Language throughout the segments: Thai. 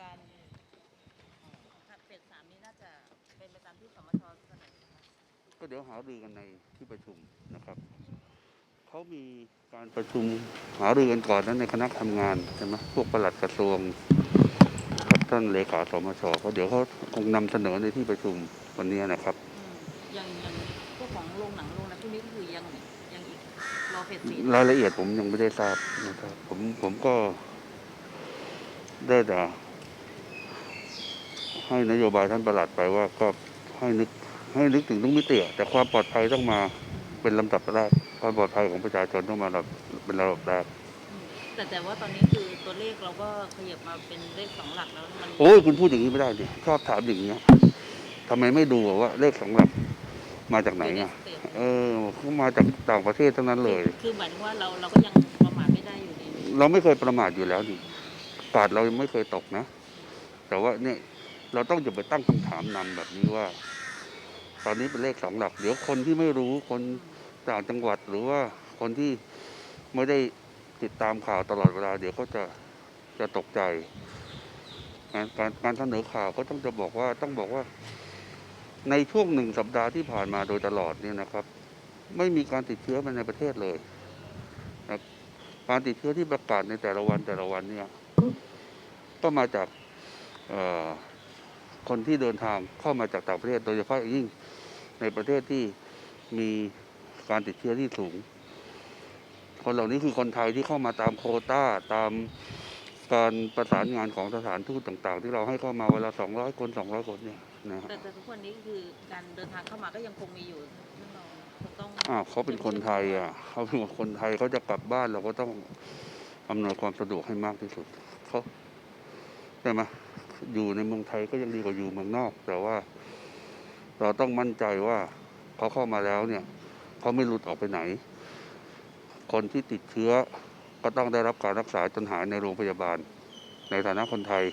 การครับเฟสสามนี้น่าจะเป็นไปตามที่สมชเสนอนะคะก็เดี๋ยวหารือกันในที่ประชุมนะครับเขามีการประชุมหารือกันก่อนนั้นในคณะทำงานใช่ไหมพวกปลัดกระทรวงกับท่านเลขาสมชเขาเดี๋ยวเขาคงนำเสนอในที่ประชุมวันนี้นะครับอืมอย่างอย่างพวกของโรงหนังโรงอะไรพวกนี้ก็คือยังยังอีกรอเฟสสี่รายละเอียดผมยังไม่ได้ทราบนะครับผมผมก็ได้แต่ ให้นโยบายท่านประหลัดไปว่าก็ให้นึกให้นึกถึงทุกมิติอะแต่ความปลอดภัยต้องมาเป็นลำดับแรกความปลอดภัยของประชาชนต้องมาลำเป็นระดับแรกอืมแต่แต่ว่าตอนนี้คือตัวเลขเราก็ขยับมาเป็นเลขสองหลักแล้วมันโอ้ยคุณพูดอย่างนี้ไม่ได้ดิชอบถามอย่างนี้ยทำไมไม่ดูอะว่าเลขสองหลักมาจากไหนอะเสพเออเขามาจากต่างประเทศทั้งนั้นเลย คือหมายถึงว่าเราเราก็ยังประมาทไม่ได้อยู่ดีเราไม่เคยประมาทอยู่แล้วนี่กาดเรายังไม่เคยตกนะ แต่ว่าเนี่ย เราต้องจะไปตั้งคำถามนำแบบนี้ว่า ตอนนี้เป็นเลขสองหลัก เดี๋ยวคนที่ไม่รู้คนต่างจังหวัดหรือว่าคนที่ไม่ได้ติดตามข่าวตลอดเวลา เดี๋ยวเขาจะจะตกใจการการเสนอข่าวก็ต้องจะบอกว่าต้องบอกว่า ในช่วงหนึ่งสัปดาห์ที่ผ่านมาโดยตลอดเนี่ยนะครับ ไม่มีการติดเชื้อมาในประเทศเลยการติดเชื้อที่ประกาศในแต่ละวันแต่ละวันเนี่ย ก็มาจาก คนที่เดินทางเข้ามาจากต่างประเทศ โดยเฉพาะอย่างยิ่งในประเทศที่มีการติดเชื้อที่สูง คนเหล่านี้คือคนไทยที่เข้ามาตามโควต้าตามการประสานงานของสถานทูตต่างๆ ที่เราให้เข้ามาเวลาสองร้อยคนสองร้อยคนเนี่ยนะฮะแต่แต่ทุกวันนี้คือการเดินทางเข้ามาก็ยังคงมีอยู่ท่านรองคงต้องอ้าวเขาเป็นคนไทยอะเขาเป็นคนไทยเขาจะกลับบ้านเราก็ต้องอำนวยความสะดวกให้มากที่สุดเขาใช่ไหม อยู่ในเมืองไทยก็ยังดีกว่าอยู่เมืองนอก แต่ว่าเราต้องมั่นใจว่าเขาเข้ามาแล้วเนี่ยเขาไม่หลุดออกไปไหน คนที่ติดเชื้อก็ต้องได้รับการรักษาจนหายในโรงพยาบาล ในฐานะคนไทย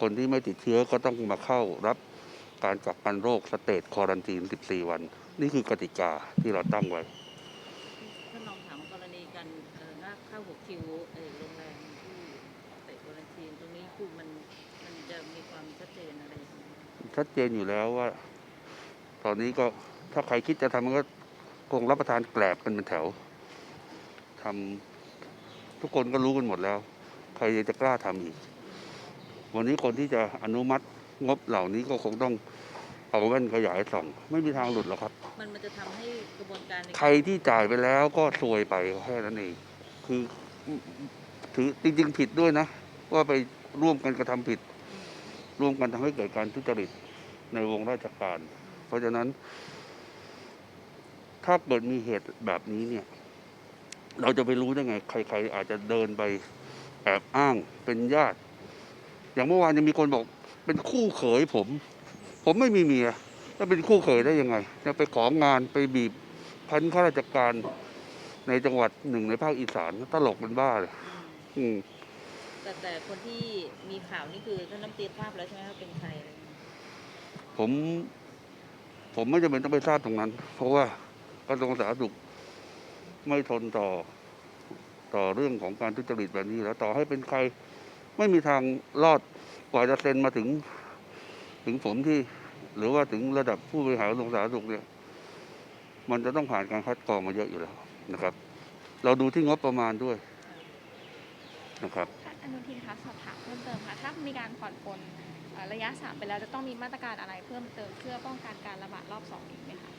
คนที่ไม่ติดเชื้อก็ต้องมาเข้ารับการกักกันโรคสเตจควอรันตีน 14 วัน นี่คือกติกาที่เราตั้งไว้ท่านลองถามกรณีการเอ่อหน้าเข้าหัวคิว ชัดเจนอยู่แล้วว่า ตอนนี้ก็ถ้าใครคิดจะทำมันก็คงรับประทานแกลบกันเป็นแถวทำทุกคนก็รู้กันหมดแล้ว ใครจะกล้าทำอีก วันนี้คนที่จะอนุมัติงบเหล่านี้ก็คงต้องเอาแว่นขยายส่อง ไม่มีทางหลุดหรอกครับ มันมันจะทำให้กระบวนการในใครที่จ่ายไปแล้วก็ซวยไปแค่นั้นเองคือถือจริง ๆ ผิดด้วยนะ ว่าไปร่วมกันกระทำผิด ร่วมกันทำให้เกิดการทุจริต ในวงราชการ เพราะฉะนั้น ถ้าเกิดมีเหตุแบบนี้เนี่ย เราจะไปรู้ได้ไง ใคร ๆ อาจจะเดินไปแอบอ้างเป็นญาติ อย่างเมื่อวานยังมีคนบอก เป็นคู่เขยผม ผมไม่มีเมียแล้วเป็นคู่เขยได้ยังไงจะไปของานไปบีบพันข้าราชการในจังหวัดหนึ่งในภาคอีสานตลกเป็นบ้าเลยอืมแต่แต่คนที่มีข่าวนี่คือท่านน้ำตีทราบแล้วใช่ไหมว่าเป็นใคร ผม ผมไม่จำเป็นต้องไปทราบตรงนั้น เพราะว่ากระทรวงสาธารณสุขไม่ทนต่อต่อเรื่องของการทุจริตแบบนี้แล้วต่อให้เป็นใครไม่มีทางรอดกว่าจะเซ็นมาถึง ถึงผมที่ หรือว่าถึงระดับผู้บริหารกระทรวงสาธารณสุขเนี่ย มันจะต้องผ่านการคัดกรองมาเยอะอยู่แล้วนะครับ เราดูที่งบประมาณด้วยนะครับท่านอนุทินคะสอบถามเพิ่มเติมค่ะถ้ามีการผ่อนปลน ระยะ 3 ไปแล้วจะต้องมีมาตรการอะไรเพิ่มเติมเพื่อป้องกันการระบาดรอบ2อีกไหมคะ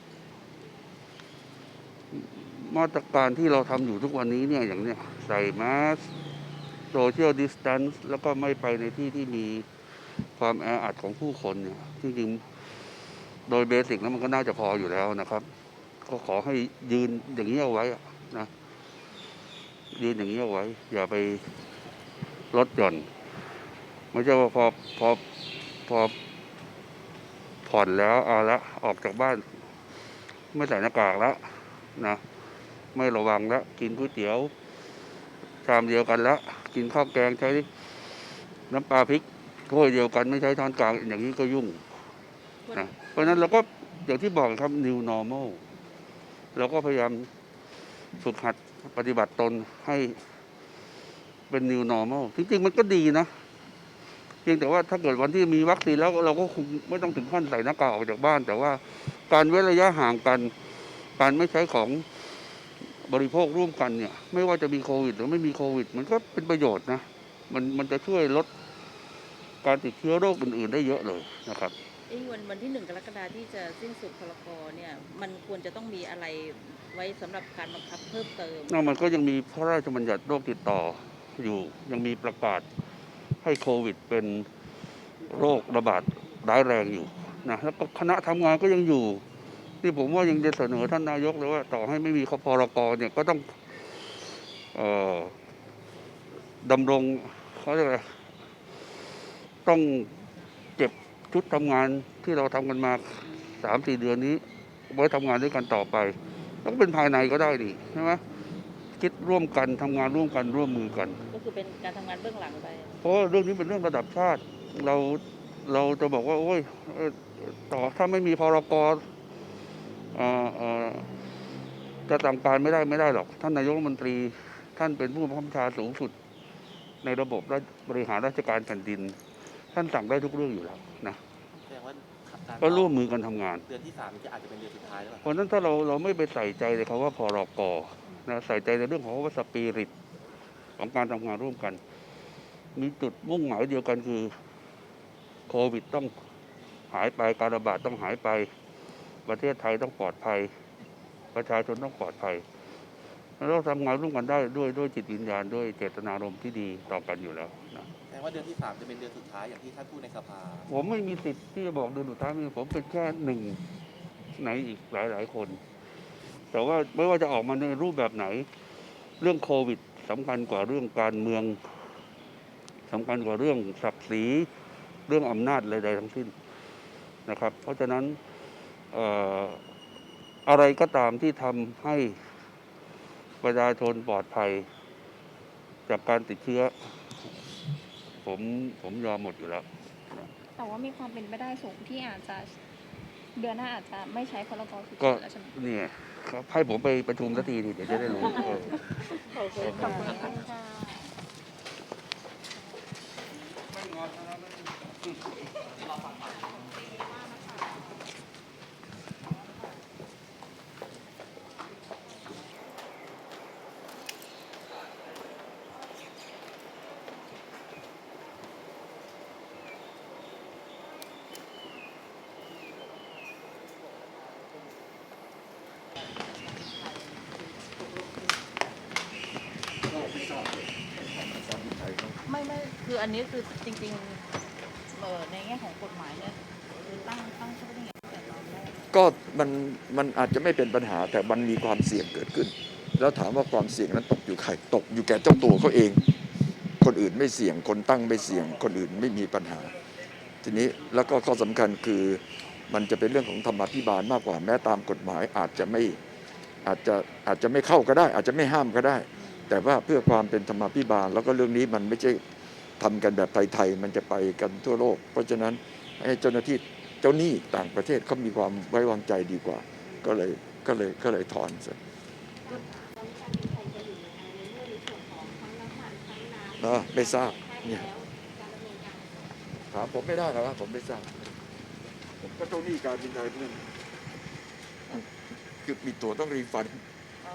มาตรการที่เราทำอยู่ทุกวันนี้เนี่ยอย่างเนี้ยใส่แมสโซเชียลดิส a ทน c ์แล้วก็ไม่ไปในที่ที่มีความแออัดของผู้คนเนี่ยจริงๆโดยเบสิกแล้วมันก็น่าจะพออยู่แล้วนะครับ ก็ขอให้ยืนอย่างนี้เอาไว้นะยืนอย่างนี้เอาไว้ อย่าไปลดหย่อน ไม่ใช่ว่าพอพอพอผ่อนแล้วเอาละออกจากบ้าน ไม่ใส่หน้ากากแล้วนะไม่ระวังแล้วกินก๋วยเตี๋ยวชามเดียวกันแล้วกินข้าวแกงใช้น้ำปลาพริกถ้วยเดียวกันไม่ใช้ช้อนกลางอย่างนี้ก็ยุ่งนะเพราะฉะนั้นเราก็อย่างที่บอกครับ new normal เราก็พยายามฝึกหัดปฏิบัติตนให้เป็น new normal จริงๆ มันก็ดีนะ เพียงแต่ว่าถ้าเกิดวันที่มีวัคซีนแล้วเราก็คงไม่ต้องถึงขั้นใส่หน้ากากออกจากบ้าน แต่ว่าการเว้นระยะห่างกัน การไม่ใช้ของบริโภคร่วมกันเนี่ย ไม่ว่าจะมีโควิด หรือไม่มีโควิด มันก็เป็นประโยชน์นะมันมันจะช่วยลดการติดเชื้อโรคอื่น ๆ ได้เยอะเลยนะครับเอ้ยวันวันที่หนึ่งกรกฎาที่จะสิ้นสุดพรกเนี่ย มันควรจะต้องมีอะไรไว้สำหรับการบังคับเพิ่มเติมนอกมันก็ยังมีพระราชบัญญัติโรคติดต่ออยู่ยังมีประกาศ ให้โควิดเป็นโรคระบาดร้ายแรงอยู่นะแล้วก็คณะทำงานก็ยังอยู่ที่ผมว่ายังจะเสนอท่านนายกเลยว่า ต่อให้ไม่มีคพรกเนี่ยก็ต้องออดำรงเขาเรียกอะไรต้องเก็บชุดทำงานที่เราทำกันมาสามสี่เดือนนี้ไว้ทำงานด้วยกันต่อไปแล้วก็เป็นภายในก็ได้ดิใช่ไหม คิดร่วมกันทำงานร่วมกันร่วมมือกัน ก็คือเป็นการทำงานเบื้องหลังไป เพราะว่าเรื่องนี้เป็นเรื่องระดับชาติ เราเราจะบอกว่าโอ้ยเอ่อต่อถ้าไม่มีพรกเอ่อเอ่อจะสั่งการไม่ได้ไม่ได้หรอก ท่านนายกรัฐมนตรี ท่านเป็นผู้บังคับบัญชาสูงสุด ในระบบราชบริหารราชการแผ่นดิน ท่านสั่งได้ทุกเรื่องอยู่แล้วนะแสดงว่าการก็ร่วมมือกันทำงาน เดือนที่สามจะอาจจะเป็นเดือนสุดท้ายแล้วเพราะฉะนั้นถ้าเราเราไม่ไปใส่ใจในคำว่าพรก นะใส่ใจในเรื่องของว่าสปิริตของการทำงานร่วมกัน มีจุดมุ่งหมายเดียวกันคือโควิดต้องหายไปการระบาดต้องหายไป ประเทศไทยต้องปลอดภัย ประชาชนต้องปลอดภัยแล้วเราทำงานร่วมกันได้ด้วยด้วยจิตวิญญาณด้วยเจตนารมณ์ที่ดีต่อกันอยู่แล้วนะแสดงว่าเดือนที่สามจะเป็นเดือนสุดท้ายอย่างที่ท่านพูดในสภา ผมไม่มีสิทธิ์ที่จะบอกเดือนสุดท้ายมีผมเป็นแค่หนึ่งในอีกหลายหลายๆคน แต่ว่าไม่ว่าจะออกมาในรูปแบบไหน เรื่องโควิดสำคัญกว่าเรื่องการเมืองสำคัญกว่าเรื่องศักดิ์ศรีเรื่องอำนาจใดๆทั้งสิ้นนะครับ เพราะฉะนั้นอะไรก็ตามที่ทำให้ประชาชนปลอดภัย จากการติดเชื้อ ผมผมยอมหมดอยู่แล้ว แต่ว่ามีความเป็นไปได้สูงที่อาจจะ เดือนหน้าอาจจะไม่ใช้พรกฉุกก็เฉินแล้วใช่ไหมเนี่ยครับให้ผมไปประชุมสักทีดิเดี๋ยวจะได้รู้เออ ขอบคุณค่ะ ไม่ไม่คื ออันนี้คือจริงๆเอ่อในแง่ของกฎหมายเนี่ยคือตั้งตั้งขาได้ไงแต่ตอนแรกก็มันมันอาจจะไม่เป็นปัญหาแต่มันมีความเสี่ยงเกิดขึ้น แล้วถามว่าความเสี่ยงนั้นตกอยู่ใครตกอยู่แก่เจ้าตัวเขาเอง คนอื่นไม่เสี่ยงคนตั้งไม่เสี่ยง คนอื่นไม่มีปัญหา ทีนี้แล้วก็ข้อสำคัญคือมันจะเป็นเรื่องของธรรมาภิบาลมากกว่าแม้ตามกฎหมายอาจจะไม่อาจจะอาจจะไม่เข้าก็ได้ อาจจะไม่ห้ามก็ได้ แต่ว่าเพื่อความเป็นธรรมาภิบาล แล้วก็เรื่องนี้มันไม่ใช่ ทำกันแบบไทยๆมันจะไปกันทั่วโลก เพราะฉะนั้นให้เจ้าหน้าที่เจ้าหนี้ต่างประเทศเขามีความไว้วางใจดีกว่า ก็เลยก็เลยก็เลยถอนซะเออไม่ทราบเนี่ยถามผมไม่ได้หรอกครับผมไม่ทราบผมก็เจ้าหนี้การบินไทยเพื่อนคือมีตัวต้องรีฟันอ๋อ